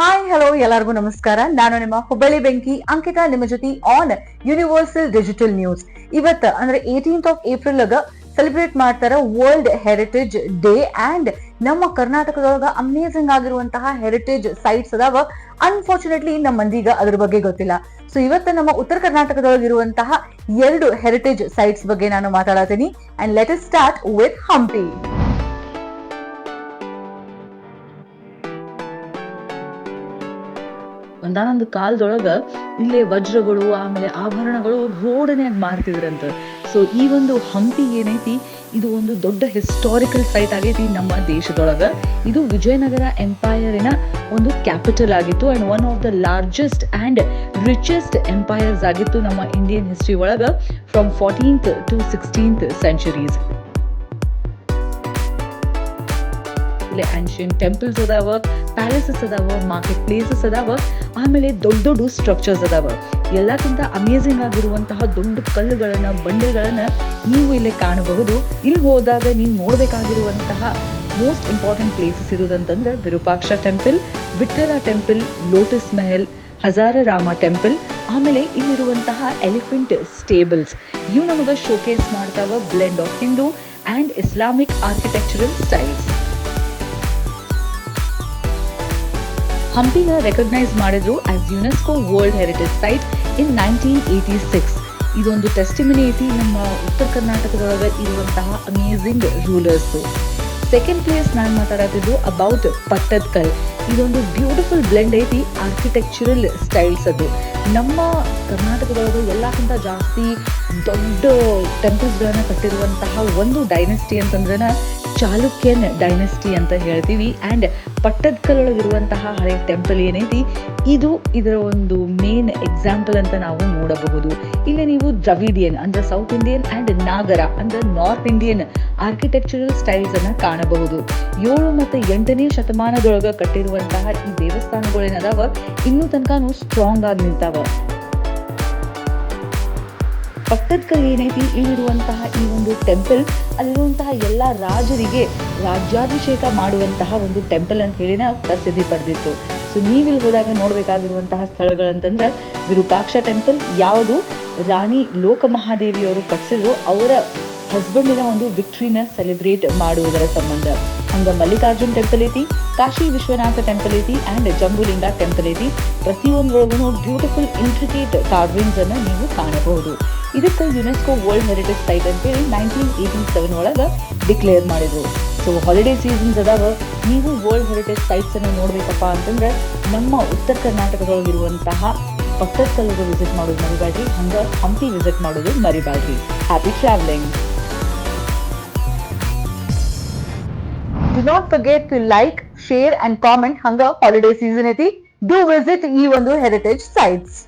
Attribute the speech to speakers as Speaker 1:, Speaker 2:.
Speaker 1: Hi hello ಎಲ್ಲರಿಗೂ ನಮಸ್ಕಾರ. ನಾನು ನಿಮ್ಮ ಹುಬ್ಬಳ್ಳಿ ಬೆಂಕಿ, ಅಂಕಿತಾ ನಿಮ್ಮ ಜೊತೆ ಆನ್ ಯೂನಿವರ್ಸಲ್ ಡಿಜಿಟಲ್ ನ್ಯೂಸ್ ಇವತ್ತ, ಅಂದ್ರೆ ಏಟೀನ್ತ್ ಆಫ್ ಏಪ್ರಿಲ್ ಸೆಲೆಬ್ರೇಟ್ ಮಾಡ್ತಾರ ವರ್ಲ್ಡ್ ಹೆರಿಟೇಜ್ ಡೇ ಅಂಡ್ ನಮ್ಮ ಕರ್ನಾಟಕದೊಳಗ ಅಮೇಸಿಂಗ್ ಆಗಿರುವಂತಹ ಹೆರಿಟೇಜ್ ಸೈಟ್ಸ್ ಅದಾವ. ಅನ್ಫಾರ್ಚುನೇಟ್ಲಿ ನಮ್ಮ ಮಂದಿಗ ಅದ್ರ ಬಗ್ಗೆ ಗೊತ್ತಿಲ್ಲ. ಸೊ ಇವತ್ತು ನಮ್ಮ ಉತ್ತರ ಕರ್ನಾಟಕದೊಳಗೆ ಇರುವಂತಹ ಎರಡು ಹೆರಿಟೇಜ್ ಸೈಟ್ಸ್ ಬಗ್ಗೆ ನಾನು ಮಾತಾಡತೀನಿ. And let start with Hampi
Speaker 2: ಒಂದಾನೊಂದು ಕಾಲದೊಳಗ ಇಲ್ಲೇ ವಜ್ರಗಳು, ಆಮೇಲೆ ಆಭರಣಗಳು ರೋಡನ್ಯಾಗ ಮಾರ್ತಿದ್ರಂತ. ಸೊ ಈ ಒಂದು ಹಂಪಿ ಏನೈತಿ, ಇದು ಒಂದು ದೊಡ್ಡ ಹಿಸ್ಟಾರಿಕಲ್ ಸೈಟ್ ಆಗೈತಿ ನಮ್ಮ ದೇಶದೊಳಗ. ಇದು ವಿಜಯನಗರ ಎಂಪೈರಿನ ಒಂದು ಕ್ಯಾಪಿಟಲ್ ಆಗಿತ್ತು and one of the largest and richest empires ಆಗಿತ್ತು ನಮ್ಮ ಇಂಡಿಯನ್ ಹಿಸ್ಟ್ರಿ ಒಳಗ from fourteenth to sixteenth centuries ಇಲ್ಲಿ ಆನ್ಷಿಯನ್ ಟೆಂಪಲ್ಸ್ ಅದಾವ ಪ್ಯಾಲೇಸಸ್ ಅದಾವ ಮಾರ್ಕೆಟ್ ಪ್ಲೇಸಸ್ ಅದಾವ, ಆಮೇಲೆ ದೊಡ್ಡ ದೊಡ್ಡ ಸ್ಟ್ರಕ್ಚರ್ಸ್ ಅದಾವ. ಎಲ್ಲಕ್ಕಿಂತ ಅಮೇಝಿಂಗ್ ಆಗಿರುವಂತಹ ದೊಡ್ಡ ಕಲ್ಲುಗಳನ್ನ, ಬಂಡೆಗಳನ್ನ ನೀವು ಇಲ್ಲಿ ಕಾಣಬಹುದು. ಇಲ್ಲಿ ಹೋದಾಗ ನೀವು ನೋಡಬೇಕಾಗಿರುವಂತಹ most important places ಇರುವುದಂತಂದ್ರೆ Virupaksha temple Vittala temple lotus Mahal Hazara Rama temple ಆಮೇಲೆ ಇಲ್ಲಿರುವಂತಹ ಎಲಿಫೆಂಟ್ ಸ್ಟೇಬಲ್ಸ್ ಇವು ನಮಗೆ ಶೋಕೇಸ್ ಮಾಡ್ತಾವ blend of Hindu and Islamic architectural styles ಹಂಪಿನ recognise ಮಾಡಿದ್ರು as UNESCO world heritage site in nineteen eighty six ಇದೊಂದು testimony ಐತಿ ನಮ್ಮ ಉತ್ತರ ಕರ್ನಾಟಕದೊಳಗೆ ಇರುವಂತಹ ಅಮೇಝಿಂಗ್ ರೂಲರ್ಸು ಸೆಕೆಂಡ್ ಪ್ಲೇಸ್ ನಾನು ಮಾತಾಡತ್ತಿದ್ದು ಅಬೌಟ್ ಪಟ್ಟದಕಲ್. ಇದೊಂದು ಬ್ಯೂಟಿಫುಲ್ ಬ್ಲೆಂಡ್ ಐತಿ ಆರ್ಕಿಟೆಕ್ಚರಲ್ ಸ್ಟೈಲ್ಸ್ ಅದು. ನಮ್ಮ ಕರ್ನಾಟಕದೊಳಗೆ ಎಲ್ಲಕ್ಕಿಂತ ಜಾಸ್ತಿ ದೊಡ್ಡ ಟೆಂಪಲ್ಸ್ಗಳನ್ನು ಕಟ್ಟಿರುವಂತಹ ಒಂದು ಡೈನೆಸ್ಟಿ ಅಂತಂದ್ರೆ ಚಾಲುಕ್ಯನ್ ಡೈನೆಸ್ಟಿ ಅಂತ ಹೇಳ್ತೀವಿ. ಆ್ಯಂಡ್ ಪಟ್ಟದಕಲ್ ಒಳಗಿರುವಂತಹ ಹಳೆ ಟೆಂಪಲ್ ಏನೈತಿ? ಇದು ಇದರ ಒಂದು ಮೇನ್ ಎಕ್ಸಾಂಪಲ್ ಅಂತ ನಾವು ನೋಡಬಹುದು. ಇಲ್ಲಿ ನೀವು ದ್ರವಿಡಿಯನ್ ಅಂದ್ರೆ ಸೌತ್ ಇಂಡಿಯನ್ ಅಂಡ್ ನಾಗರ ಅಂದ್ರೆ ನಾರ್ತ್ ಇಂಡಿಯನ್ ಆರ್ಕಿಟೆಕ್ಚರಲ್ ಸ್ಟೈಲ್ಸ್ ಅನ್ನ ಕಾಣಬಹುದು. ಏಳು ಮತ್ತು ಎಂಟನೇ ಶತಮಾನದೊಳಗ ಕಟ್ಟಿರುವಂತಹ ಈ ದೇವಸ್ಥಾನಗಳೇನದಾವ? ಇನ್ನೂ ತನಕ ಸ್ಟ್ರಾಂಗ್ ಆಗಿ ನಿಂತಾವ. ಪಟ್ಟದಕಲ್ ಏನೈತಿ ಇಲ್ಲಿರುವಂತಹ ಈ ಒಂದು ಟೆಂಪಲ್ ಅಲ್ಲಿರುವಂತಹ ಎಲ್ಲ ರಾಜರಿಗೆ ರಾಜ್ಯಾಭಿಷೇಕ ಮಾಡುವಂತಹ ಒಂದು ಟೆಂಪಲ್ ಅಂತ ಹೇಳಿನ ಪ್ರಸಿದ್ಧಿ ಪಡೆದಿತ್ತು. ಸೊ ನೀವಿಲ್ಲಿ ಹೋದಾಗ ನೋಡಬೇಕಾಗಿರುವಂತಹ ಸ್ಥಳಗಳಂತಂದ್ರೆ ವಿರೂಪಾಕ್ಷ ಟೆಂಪಲ್ ಯಾವುದು ರಾಣಿ ಲೋಕಮಹಾದೇವಿಯವರು ಕಟ್ಟಿಸಿದ್ರು ಅವರ ಹಸ್ಬೆಂಡಿನ ಒಂದು ವಿಕ್ಟ್ರಿನ ಸೆಲೆಬ್ರೇಟ್ ಮಾಡುವುದರ ಸಂಬಂಧ. ಹಂಗ ಮಲ್ಲಿಕಾರ್ಜುನ್ ಟೆಂಪಲ್ ಐತಿ, ಕಾಶಿ ವಿಶ್ವನಾಥ ಟೆಂಪಲ್ ಐತಿ ಆ್ಯಂಡ್ ಜಂಬುಲಿಂಗ ಟೆಂಪಲ್ ಐತಿ. ಪ್ರತಿಯೊಂದರೊಳಗೂ ಬ್ಯೂಟಿಫುಲ್ ಇಂಟ್ರಿಕೇಟ್ ಕಾರ್ವಿಂಗ್ಸ್ ಅನ್ನು ನೀವು ಕಾಣಬಹುದು. ಇದಕ್ಕೆ ಯುನೆಸ್ಕೋ ವರ್ಲ್ಡ್ ಹೆರಿಟೇಜ್ ಸೈಟ್ ಅಂತೇಳಿ ನೈನ್ಟೀನ್ ಏಯ್ಟಿ ಸೆವೆನ್ ಒಳಗೆ ಡಿಕ್ಲೇರ್ ಮಾಡಿದ್ರು. ಸೊ ಹಾಲಿಡೇ ಸೀಸನ್ಸ್ ಅದಾವ ನೀವು ವರ್ಲ್ಡ್ ಹೆರಿಟೇಜ್ ಸೈಟ್ಸ್ ಅನ್ನು ನೋಡಬೇಕಪ್ಪ ಅಂತಂದ್ರೆ ನಮ್ಮ ಉತ್ತರ ಕರ್ನಾಟಕದೊಳಗಿರುವಂತಹ ಪಟ್ಟದಕಲ್ಲಿಗೆ ವಿಸಿಟ್ ಮಾಡೋದು ಮರಿಬೇಡ್ರಿ ಹಂಗೆ ಹಂಪಿ ವಿಸಿಟ್ ಮಾಡೋದು ಮರಿಬೇಡ್ರಿ happy travelling
Speaker 1: do not forget to like share and comment ಹಂಗ ಹಾಲಿಡೇ ಸೀಸನ್ ಐತಿ. ಡೂ ವಿಸಿಟ್ ಈ ಒಂದು ಹೆರಿಟೇಜ್ ಸೈಟ್ಸ್